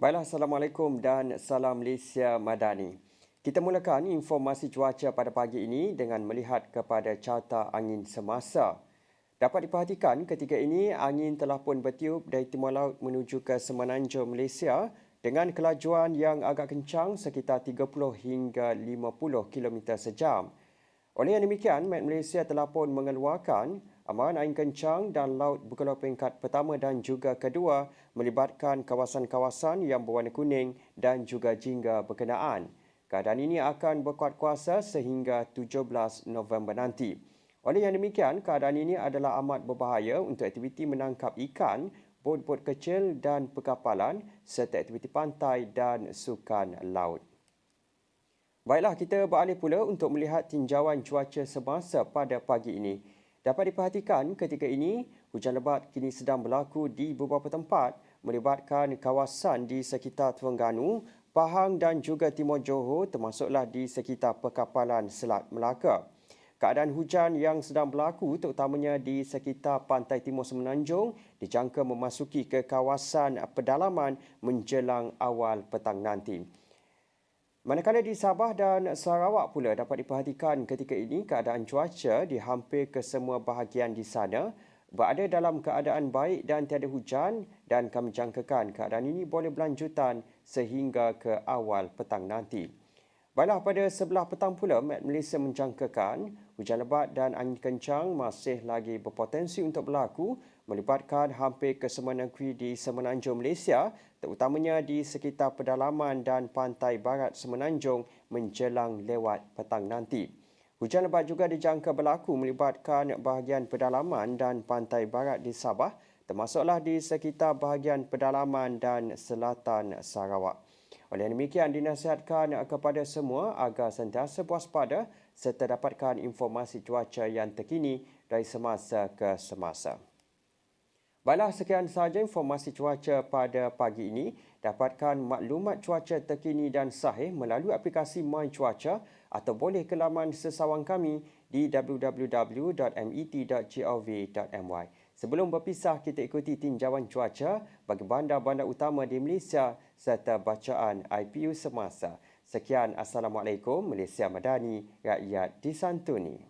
Baiklah, Assalamualaikum dan salam Malaysia Madani. Kita mulakan informasi cuaca pada pagi ini dengan melihat kepada carta angin semasa. Dapat diperhatikan ketika ini angin telah pun bertiup dari timur laut menuju ke semenanjung Malaysia dengan kelajuan yang agak kencang sekitar 30 hingga 50 km sejam. Oleh yang demikian, Met Malaysia telah pun mengeluarkan amaran angin kencang dan laut bergelar peringkat pertama dan juga kedua melibatkan kawasan-kawasan yang berwarna kuning dan juga jingga berkenaan. Keadaan ini akan berkuat kuasa sehingga 17 November nanti. Oleh yang demikian, keadaan ini adalah amat berbahaya untuk aktiviti menangkap ikan, bot-bot kecil dan perkapalan serta aktiviti pantai dan sukan laut. Baiklah, kita beralih pula untuk melihat tinjauan cuaca semasa pada pagi ini. Dapat diperhatikan ketika ini, hujan lebat kini sedang berlaku di beberapa tempat melibatkan kawasan di sekitar Terengganu, Pahang dan juga Timur Johor termasuklah di sekitar perkapalan Selat Melaka. Keadaan hujan yang sedang berlaku terutamanya di sekitar pantai timur semenanjung dijangka memasuki ke kawasan pedalaman menjelang awal petang nanti. Manakala di Sabah dan Sarawak pula dapat diperhatikan ketika ini keadaan cuaca di hampir ke semua bahagian di sana berada dalam keadaan baik dan tiada hujan dan kami jangkakan keadaan ini boleh berlanjutan sehingga ke awal petang nanti. Baiklah pada sebelah petang pula, Met Malaysia menjangkakan hujan lebat dan angin kencang masih lagi berpotensi untuk berlaku melibatkan hampir ke semua negeri di semenanjung Malaysia terutamanya di sekitar pedalaman dan pantai barat semenanjung menjelang lewat petang nanti. Hujan lebat juga dijangka berlaku melibatkan bahagian pedalaman dan pantai barat di Sabah termasuklah di sekitar bahagian pedalaman dan selatan Sarawak. Oleh demikian dinasihatkan kepada semua agar sentiasa puaspada serta dapatkan informasi cuaca yang terkini dari semasa ke semasa. Baiklah, sekian sahaja informasi cuaca pada pagi ini. Dapatkan maklumat cuaca terkini dan sahih melalui aplikasi My Cuaca atau boleh ke laman sesawang kami di www.met.gov.my. Sebelum berpisah, kita ikuti tinjauan cuaca bagi bandar-bandar utama di Malaysia serta bacaan IPU semasa. Sekian, Assalamualaikum, Malaysia Madani, Rakyat Disantuni.